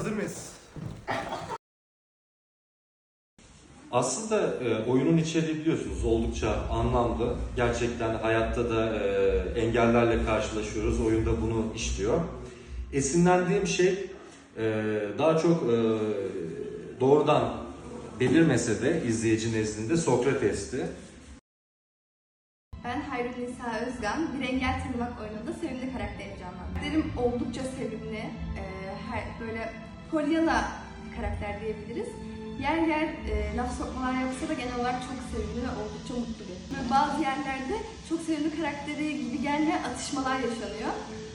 hazır mıyız? Aslında e, oyunun içeriği biliyorsunuz oldukça anlamlı. Gerçekten hayatta da e, engellerle karşılaşıyoruz. Oyunda bunu işliyor. Esinlendiğim şey e, daha çok e, doğrudan belirmese de izleyici nezdinde Sokrates'ti. Ben Hayrun Nisa Özgan, bir engel tırnak oyununda sevimli karakterim canlandırıyorum. Karakterim oldukça sevimli, e, her, böyle polyana bir karakter diyebiliriz. Yer yer e, laf sokmalar yapsa da genel olarak çok sevimli ve oldukça mutlu biri. Ve bazı yerlerde çok sevimli karakteri gibi gelmeyen atışmalar yaşanıyor.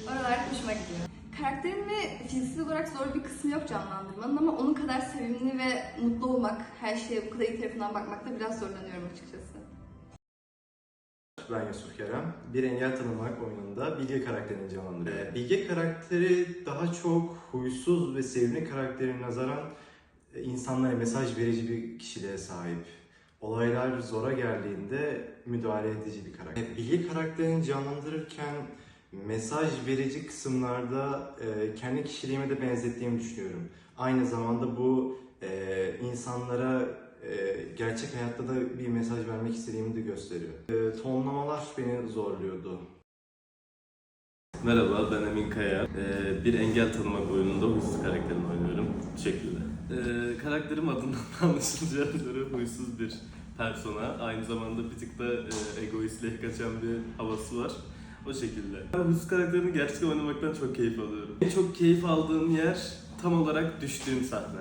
Oralar hoşuma gidiyor. Karakterin ve fiziksel olarak zor bir kısmı yok canlandırmanın ama onun kadar sevimli ve mutlu olmak, her şeye bu kadar iyi tarafından bakmakta biraz zorlanıyorum açıkçası. Ben Yusuf Kerem. Bir engel tanımak oyununda Bilge karakterini canlandırıyorum. Bilge karakteri daha çok huysuz ve sevimli karakterine nazaran e, insanlara mesaj verici bir kişiliğe sahip. Olaylar zora geldiğinde müdahale edici bir karakter. Bilge karakterini canlandırırken mesaj verici kısımlarda e, kendi kişiliğime de benzettiğimi düşünüyorum. Aynı zamanda bu e, insanlara e, gerçek hayatta da bir mesaj vermek istediğimi de gösteriyor. E, tonlamalar beni zorluyordu. Merhaba, ben Emin Kaya. Ee, bir engel tanımak oyununda huysuz karakterimi oynuyorum. Bu şekilde. Ee, karakterim adından anlaşılacağı üzere huysuz bir persona. Aynı zamanda bir tık da e, egoistliğe kaçan bir havası var. O şekilde. Ben huysuz karakterini gerçekten oynamaktan çok keyif alıyorum. En çok keyif aldığım yer tam olarak düştüğüm sahne.